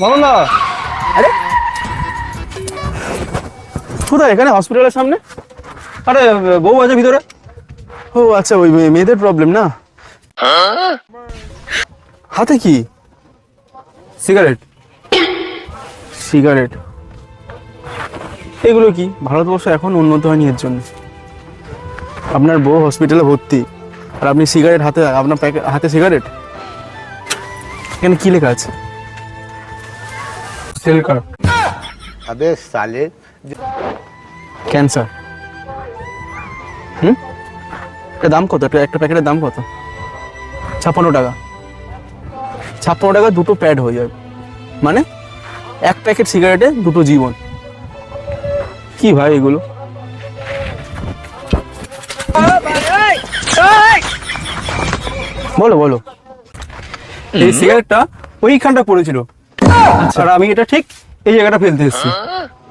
মামুন দা আরে। কোথায়? এখানে হসপিটালের সামনে? আরে, বউ আছে ভিতরে। ও আচ্ছা ওই মেয়েদের প্রবলেম না? হাতে কি? সিগারেট সিগারেট এগুলো কি? ভারতবর্ষ এখন উন্নত হয়নি এর জন্য। আপনার বউ হসপিটালে ভর্তি। আর আপনি সিগারেট হাতে আপনার হাতে সিগারেট এখানে কি লেখা আছে? সেল কার্ড अबे साले ক্যান্সার হুম এটা দাম কত একটা একটা প্যাকেটের দাম কত ছাপ্পান্ন টাকা ছাপ্পান্ন টাকা দুটো প্যাড হয়ে যাবে মানে এক প্যাকেট সিগারেটে দুটো জীবন কি ভাই এগুলো বলো বলো এই সিগারেটটা ওইখানটা পড়েছিল আর আমি এটা ঠিক এই জায়গাটা ফেলতে এসেছি।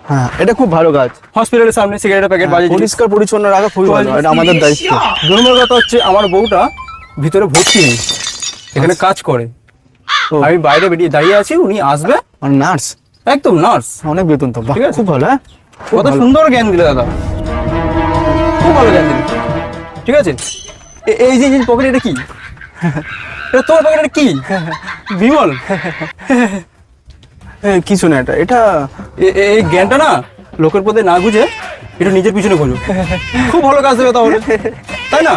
হ্যাঁ। এটা খুব ভালো কাজ। হসপিটালের সামনে সিগারেটের প্যাকেট বাজে পরিষ্কার পরিচ্ছন্ন রাখা খুবই ভালো এটা আমাদের দায়িত্ব। দু নম্বর কথা হচ্ছে আমার বউটা ভিতরে ভর্তি নেই। এখানে কাজ করে। আমি বাইরে বেরিয়ে দাঁড়িয়ে আছি উনি আসবে। আর নার্স? একদম নার্স। অনেক বেতন তো ঠিক আছে। খুব ভালো হ্যাঁ? কত সুন্দর জ্ঞান দিলে দাদা। খুব ভালো জ্ঞান দিলে। ঠিক আছে? এই যে পকেট এটা কি? এটা তোর পকেট এটা কি? বিমল। কিছু না এটা। এটা এই জ্ঞানটা না লোকের পথে না বুঝে একটু নিজের পিছনে খোঁজো খুব ভালো কাজ দেবে তাহলে। তাই না?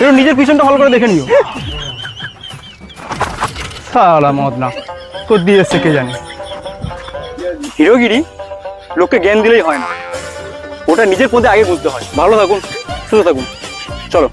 একটু নিজের পিছনটা ভালো করে দেখে নিও। সালা মদ না তো দিয়ে কে জানে? হিরোগিরি, লোককে জ্ঞান দিলেই হয় না। ওটা নিজের পথে আগে বুঝতে হয়। ভালো থাকুন, সুস্থ থাকুন। চলো।